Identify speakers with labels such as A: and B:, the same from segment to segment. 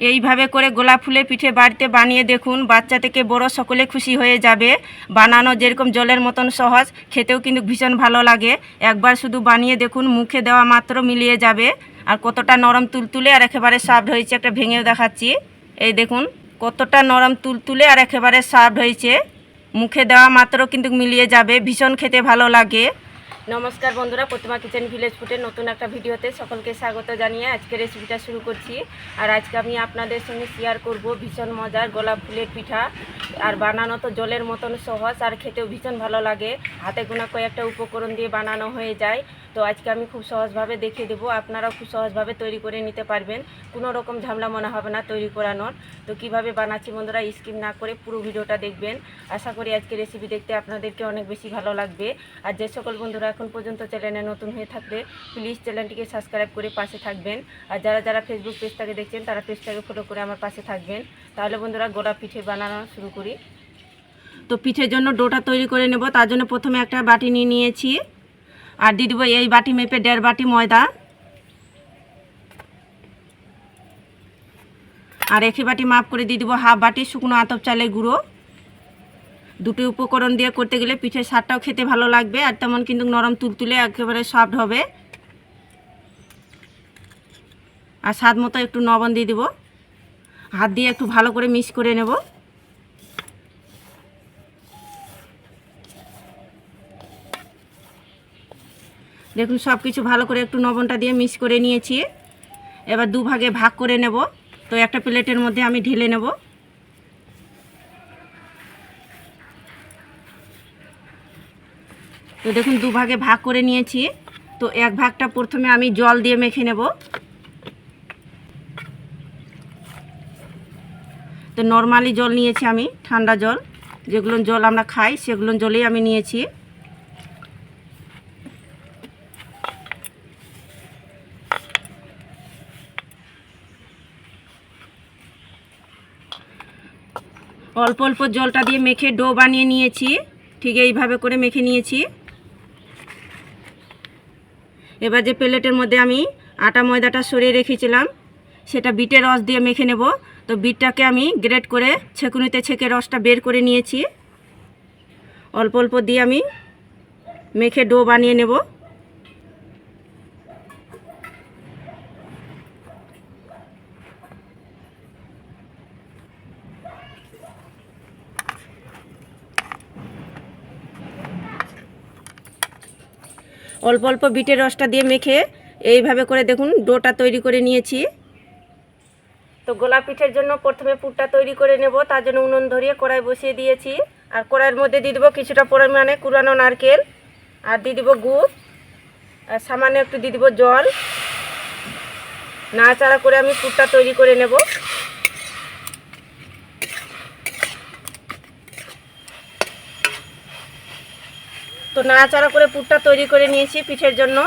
A: এইভাবে করে গোলাপ ফুলের পিঠে বাড়িতে বানিয়ে দেখুন, বাচ্চা থেকে বড় সকলে খুশি হয়ে যাবে। বানানো যেরকম জলের মতন সহজ, খেতেও কিন্তু ভীষণ ভালো লাগে। একবার শুধু বানিয়ে দেখুন, মুখে দেওয়া মাত্র মিলিয়ে যাবে। আর কতটা নরম তুলতুলে আর একেবারে সফট হয়েছে, একটা ভেঙেও দেখাচ্ছি। এই দেখুন, কতটা নরম তুলতুলে আর একেবারে সফট হয়েছে। মুখে দেওয়া মাত্র কিন্তু মিলিয়ে যাবে, ভীষণ খেতে ভালো লাগে। নমস্কার বন্ধুরা, প্রতিমা কিচেন ভিলেজ ফুটের নতুন একটা ভিডিওতে সকলকে স্বাগত জানিয়ে আজকে রেসিপিটা শুরু করছি। আর আজকে আমি আপনাদের সঙ্গে শেয়ার করব ভীষণ মজার গোলাপ ফুলের পিঠা। আর বানানো তো জলের মতন সহজ, আর খেতেও ভীষণ ভালো লাগে। হাতে গোনা কয়েকটা উপকরণ দিয়ে বানানো হয়ে যায়। তো আজকে আমি খুব সহজভাবে দেখিয়ে দেবো। আপনারাও খুব সহজভাবে তৈরি করে নিতে পারবেন। কোনো রকম ঝামেলা মনে হবে না তৈরি করানোর। তো কীভাবে বানাচ্ছি বন্ধুরা স্কিপ না করে পুরো ভিডিওটা দেখবেন। আশা করি আজকে রেসিপি দেখতে আপনাদেরকে অনেক বেশি ভালো লাগবে। আর যে সকল বন্ধুরা এখন পর্যন্ত চ্যানেলে নতুন হয়ে থাকলে প্লিজ চ্যানেলটিকে সাবস্ক্রাইব করে পাশে থাকবেন। আর যারা যারা ফেসবুক পেজটাকে দেখছেন, তারা পেজটাকে ফলো করে আমার পাশে থাকবেন। তাহলে বন্ধুরা গোড়া পিঠে বানানো শুরু করি। তো পিঠের জন্য ডোটা তৈরি করে নেব। তার জন্য প্রথমে একটা বাটি নিয়ে নিয়েছি। আর দিয়ে দেবো এই বাটি মেপে দেড় বাটি ময়দা। আর একই বাটি মাপ করে দিয়ে দেবো হাফ বাটি শুকনো আতপ চালের গুঁড়ো। দুটো উপকরণ দিয়ে করতে গেলে পিঠের স্বাদটাও খেতে ভালো লাগবে আর তেমন কিন্তু নরম তুলতুলে একেবারে সফট হবে। আর স্বাদ মতো একটু লবণ দিয়ে দেবো। হাত দিয়ে একটু ভালো করে মিক্স করে নেব। দেখুন সব কিছু ভালো করে একটু লবণটা দিয়ে মিক্স করে নিয়েছি। এবার দু ভাগে করে নেব। তো একটা প্লেটের মধ্যে আমি ঢেলে নেব। তো দেখুন দু ভাগে ভাগ করে নিয়েছি। তো এক ভাগটা প্রথমে আমি জল দিয়ে মেখে নেব। তো নর্মালি জল নিয়েছি আমি, ঠান্ডা জল। যেগুলো জল আমরা খাই, সেগুলো জলেই আমি নিয়েছি। অল্প অল্প জলটা দিয়ে মেখে ডো বানিয়ে নিয়েছি। ঠিক এইভাবে করে মেখে নিয়েছি। এবার যে প্লেটের মধ্যে আমি আটা ময়দাটা সরিয়ে রেখেছিলাম, সেটা বিটের রস দিয়ে মেখে নেব। তো বিটটাকে আমি গ্রেট করে ছেঁকুনিতে ছেঁকে রসটা বের করে নিয়েছি। অল্প অল্প দিয়ে আমি মেখে ডো বানিয়ে নেব। অল্প অল্প বিটের রসটা দিয়ে মেখে এইভাবে করে দেখুন, ডোটা তৈরি করে নিয়েছি। তো গোলাপ পিঠের জন্য প্রথমে পুরটা তৈরি করে নেব, তার জন্য উনুন ধরিয়ে কড়াই বসিয়ে দিয়েছি। আর কড়াইয়ের মধ্যে দিয়ে দেবো কিছুটা পরিমাণে কুরানো নারকেল, আর দিয়ে দেবো গুড়, আর সামান্য একটু দিয়ে দেবো জল। নাড়াচাড়া করে আমি পুরটা তৈরি করে নেব। তো নাড়াচাড়া করে পুরটা তৈরি করে নিয়েছি পিঠের জন্য।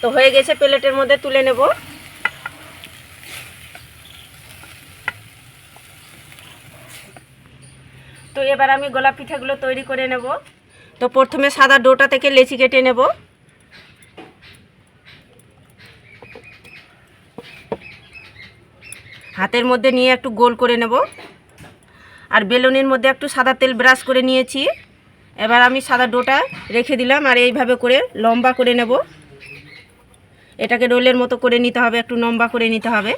A: তো হয়ে গেছে প্লেটের মধ্যে তুলে নেব। তো এবার আমি গোলাপ পিঠাগুলো তৈরি করে নেব। তো প্রথমে সাদা ডোটা থেকে লেচি কেটে নেব। হাতের মধ্যে নিয়ে একটু গোল করে নেব। আর বেলুনের মধ্যে একটু সাদা তেল ব্রাশ করে নিয়েছি। এবার আমি সাদা ডোটা রেখে দিলাম আর এইভাবে করে লম্বা করে নেব। এটাকে রোলের মতো করে নিতে হবে, একটু লম্বা করে নিতে হবে।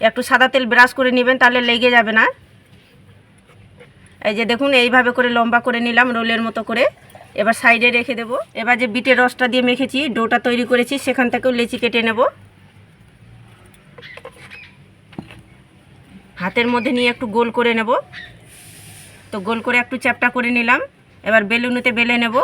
A: একটু সাদা তেল ব্রাশ করে নেবেন, তাহলে লেগে যাবে না। এই যে দেখুন, এইভাবে করে লম্বা করে নিলাম রোলের মতো করে। এবার সাইডে রেখে দেব। এবার যে বিটের রসটা দিয়ে মেখেছি, ডোটা তৈরি করেছি, সেখান থেকেও লেচি কেটে নেব। হাতের মধ্যে নিয়ে একটু গোল করে নেব। তো গোল করে একটু চ্যাপটা করে নিলাম। এবার বেলুনিতে বেলে নেব।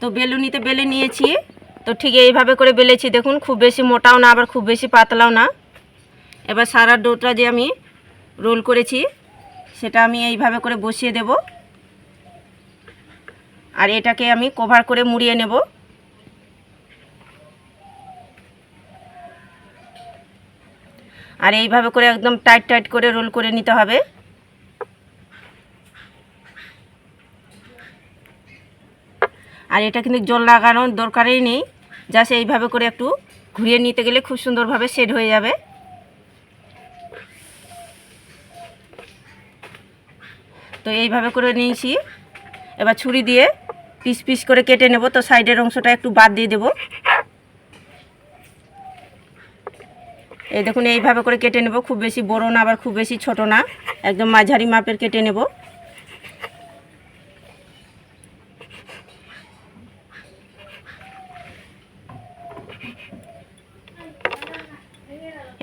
A: তো বেলুনিতে বেলে নিয়েছি। তো ঠিক এইভাবে করে বেলেছি, দেখুন, খুব বেশি মোটাও না, আবার খুব বেশি পাতলাও না। এবার সারা ডোটা যে আমি রোল করেছি, সেটা আমি এইভাবে করে বসিয়ে দেব। আর এটাকে আমি কভার করে মুড়িয়ে নেব। আর এইভাবে করে একদম টাইট টাইট করে রোল করে নিতে হবে। আর এটা কিন্তু জল লাগানোর দরকারই নেই। জাস্ট এইভাবে করে একটু ঘুরিয়ে নিতে গেলে খুব সুন্দরভাবে সেট হয়ে যাবে। তো এইভাবে করে নিয়েছি। এবার ছুরি দিয়ে পিস পিস করে কেটে নেব। তো সাইডের অংশটা একটু বাদ দিয়ে দেবো। এই দেখুন, এইভাবে করে কেটে নেব। খুব বেশি বড় না, আবার খুব বেশি ছোট না। একদম মাঝারি মাপের কেটে নেব।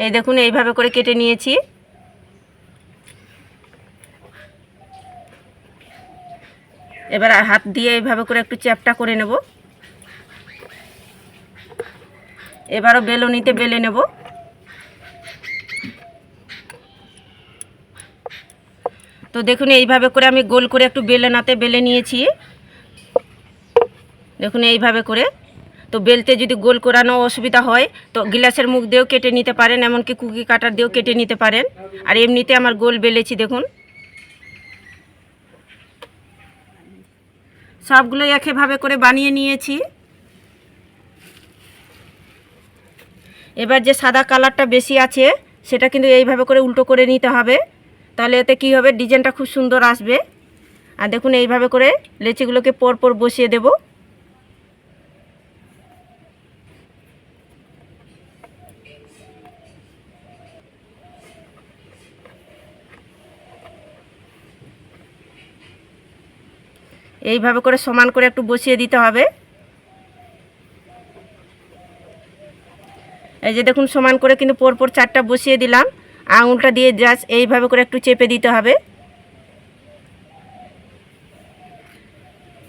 A: এই দেখুন, এইভাবে করে কেটে নিয়েছি। এবার হাত দিয়ে এইভাবে করে একটু চ্যাপটা করে নেব। এবারও বেলনিতে বেলে নেব। তো দেখুন, এইভাবে করে আমি গোল করে একটু বেলে নাতে বেলে নিয়েছি। দেখুন, এইভাবে করে। তো বেলতে যদি গোল করানো অসুবিধা হয়, তো গ্লাসের মুখ দিয়েও কেটে নিতে পারেন, এমনকি কুকি কাটার দিয়েও কেটে নিতে পারেন। আর এমনিতে আমার গোল বেলেছি, দেখুন। সবগুলো একেভাবে করে বানিয়ে নিয়েছি। এবার যে সাদা কালারটা বেশি আছে, সেটা কিন্তু এইভাবে করে উল্টো করে নিতে হবে। তাহলে এতে কী হবে? ডিজাইনটা খুব সুন্দর আসবে। আর দেখুন, এইভাবে করে লেচিগুলোকে পর পর বসিয়ে দেব। এইভাবে করে সমান করে একটু বসিয়ে দিতে হবে। এই যে দেখুন, সমান করে কিন্তু পরপর চারটা বসিয়ে দিলাম। আঙুলটা দিয়ে জাস্ট এইভাবে করে একটু চেপে দিতে হবে।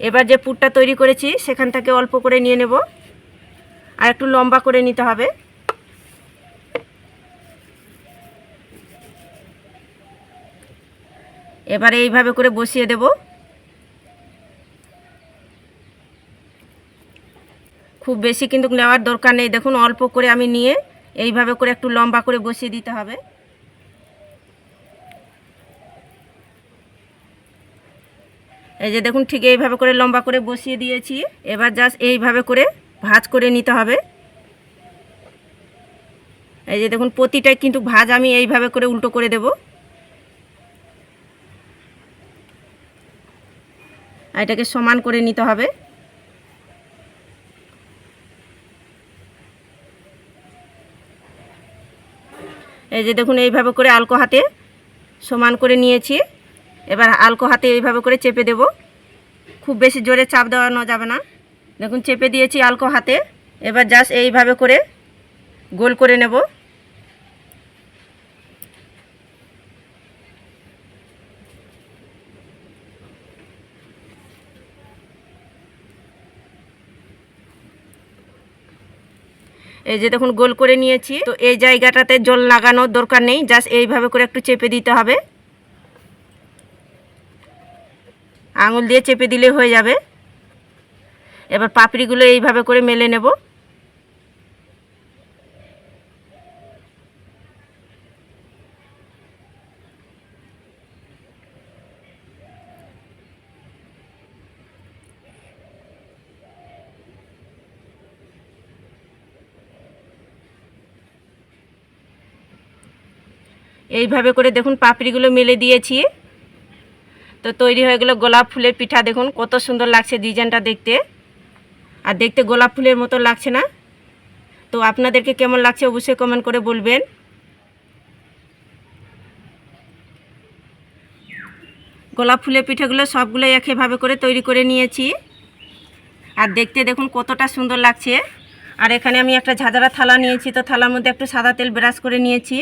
A: এবার যে পুরটা তৈরি করেছি, সেখান থেকে অল্প করে নিয়ে নেব। আর একটু লম্বা করে নিতে হবে। এবারে এইভাবে করে বসিয়ে দেব। খুব বেশি কিন্তু নেওয়ার দরকার নেই। দেখুন, অল্প করে আমি নিয়ে এইভাবে করে একটু লম্বা করে বসিয়ে দিতে হবে। এই যে দেখুন, ঠিক এইভাবে করে লম্বা করে বসিয়ে দিয়েছি। এবার জাস্ট এইভাবে করে ভাজ করে নিতে হবে। এই যে দেখুন, প্রতিটাই কিন্তু ভাজ আমি এইভাবে করে উল্টো করে দেব। এটাকে সমান করে নিতে হবে। এই যে দেখুন, এইভাবে করে আলকো হাতে সমান করে নিয়েছি। এবার আলকো হাতে এইভাবে করে চেপে দেব। খুব বেশি জোরে চাপ দেওয়ানো যাবে না। দেখুন, চেপে দিয়েছি আলকো হাতে। এবার জাস্ট এইভাবে করে গোল করে নেব। এই যে দেখুন, গোল করে নিয়েছি। তো এই জায়গাটাতে জল লাগানোর দরকার নেই। জাস্ট এইভাবে করে একটু চেপে দিতে হবে। আঙুল দিয়ে চেপে দিলে হয়ে যাবে। এবার পাপড়িগুলো এইভাবে করে মেলে নেব। এইভাবে করে দেখুন পাপড়িগুলো মেলে দিয়েছি। তো তৈরি হয়ে গেলো গোলাপ ফুলের পিঠা। দেখুন কত সুন্দর লাগছে ডিজাইনটা দেখতে। আর দেখতে গোলাপ ফুলের মতো লাগছে না? তো আপনাদেরকে কেমন লাগছে অবশ্যই কমেন্ট করে বলবেন। গোলাপ ফুলের পিঠাগুলো সবগুলো একইভাবে করে তৈরি করে নিয়েছি। আর দেখতে দেখুন কতটা সুন্দর লাগছে। আর এখানে আমি একটা ঝাঁঝরা থালা নিয়েছি, তো থালার মধ্যে একটু সাদা তেল ব্রাশ করে নিয়েছি।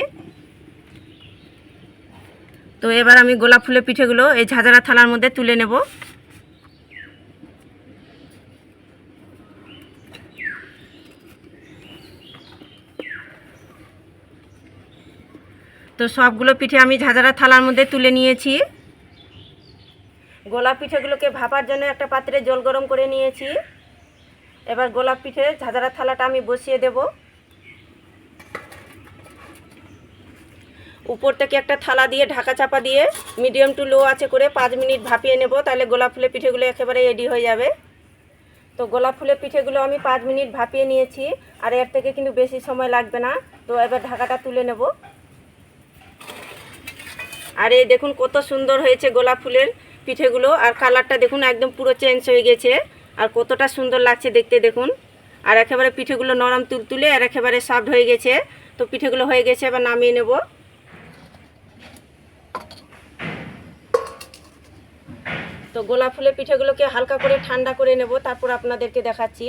A: তো এবার আমি গোলাপ ফুলের পিঠেগুলো এই ঝাঁঝরা থালার মধ্যে তুলে নেব। তো সবগুলো পিঠে আমি ঝাঁঝরা থালার মধ্যে তুলে নিয়েছি। গোলাপ পিঠেগুলোকে ভাপার জন্য একটা পাত্রে জল গরম করে নিয়েছি। এবার গোলাপ পিঠে ঝাঁঝরা থালাটা আমি বসিয়ে দেবো। উপর থেকে একটা থালা দিয়ে, ঢাকা চাপা দিয়ে মিডিয়াম টু লো আছে করে পাঁচ মিনিট ভাপিয়ে নেব, তাহলে গোলাপ ফুলের পিঠেগুলো একেবারে রেডি হয়ে যাবে। তো গোলাপ ফুলের পিঠেগুলো আমি পাঁচ মিনিট ভাপিয়ে নিয়েছি, আর এর থেকে কিন্তু বেশি সময় লাগবে না। তো এবার ঢাকাটা তুলে নেব। আর এই দেখুন কত সুন্দর হয়েছে গোলাপ ফুলের পিঠেগুলো, আর কালারটা দেখুন একদম পুরো চেঞ্জ হয়ে গেছে, আর কতটা সুন্দর লাগছে দেখতে দেখুন। আর একেবারে পিঠেগুলো নরম তুলতুলে আর একেবারে সফট হয়ে গেছে, তো পিঠেগুলো হয়ে গেছে, এবার নামিয়ে নেব। তো গোলাপ ফুলের পিঠেগুলোকে হালকা করে ঠান্ডা করে নেব, তারপর আপনাদেরকে দেখাচ্ছি।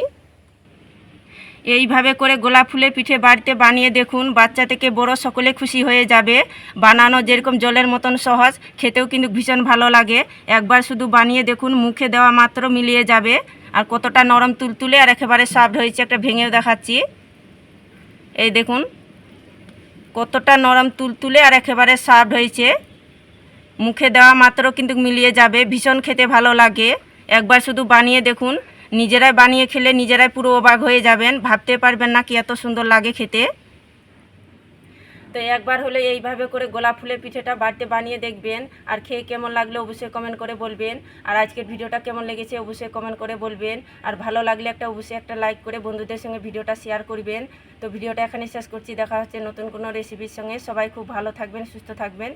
A: এইভাবে করে গোলাপ ফুলের পিঠে বাড়িতে বানিয়ে দেখুন, বাচ্চা থেকে বড় সকলে খুশি হয়ে যাবে। বানানো যেরকম জলের মতন সহজ, খেতেও কিন্তু ভীষণ ভালো লাগে। একবার শুধু বানিয়ে দেখুন, মুখে দেওয়া মাত্র মিলিয়ে যাবে। আর কতটা নরম তুলতুলে আর একেবারে সফট হয়েছে একটা ভেঙেও দেখাচ্ছি। এই দেখুন, কতটা নরম তুলতুলে আর একেবারে সফট হয়েছে। মুখে দেওয়া মাত্র কিন্তু মিলিয়ে যাবে। ভীষণ খেতে ভালো লাগে। একবার শুধু বানিয়ে দেখুন। নিজেরাই বানিয়ে খেলে নিজেরাই পুরো অবাক হয়ে যাবেন। ভাবতে পারবেন না কি এত সুন্দর লাগে খেতে। তো একবার হলে এইভাবে করে গোলাপ ফুলের পিঠেটা বাড়িতে বানিয়ে দেখবেন। আর খেয়ে কেমন লাগলে অবশ্যই কমেন্ট করে বলবেন। আর আজকের ভিডিওটা কেমন লেগেছে অবশ্যই কমেন্ট করে বলবেন। আর ভালো লাগলে একটা অবশ্যই একটা লাইক করে বন্ধুদের সঙ্গে ভিডিওটা শেয়ার করবেন। তো ভিডিওটা এখানে শেষ করছি। দেখা হচ্ছে নতুন কোনো রেসিপির সঙ্গে। সবাই খুব ভালো থাকবেন, সুস্থ থাকবেন।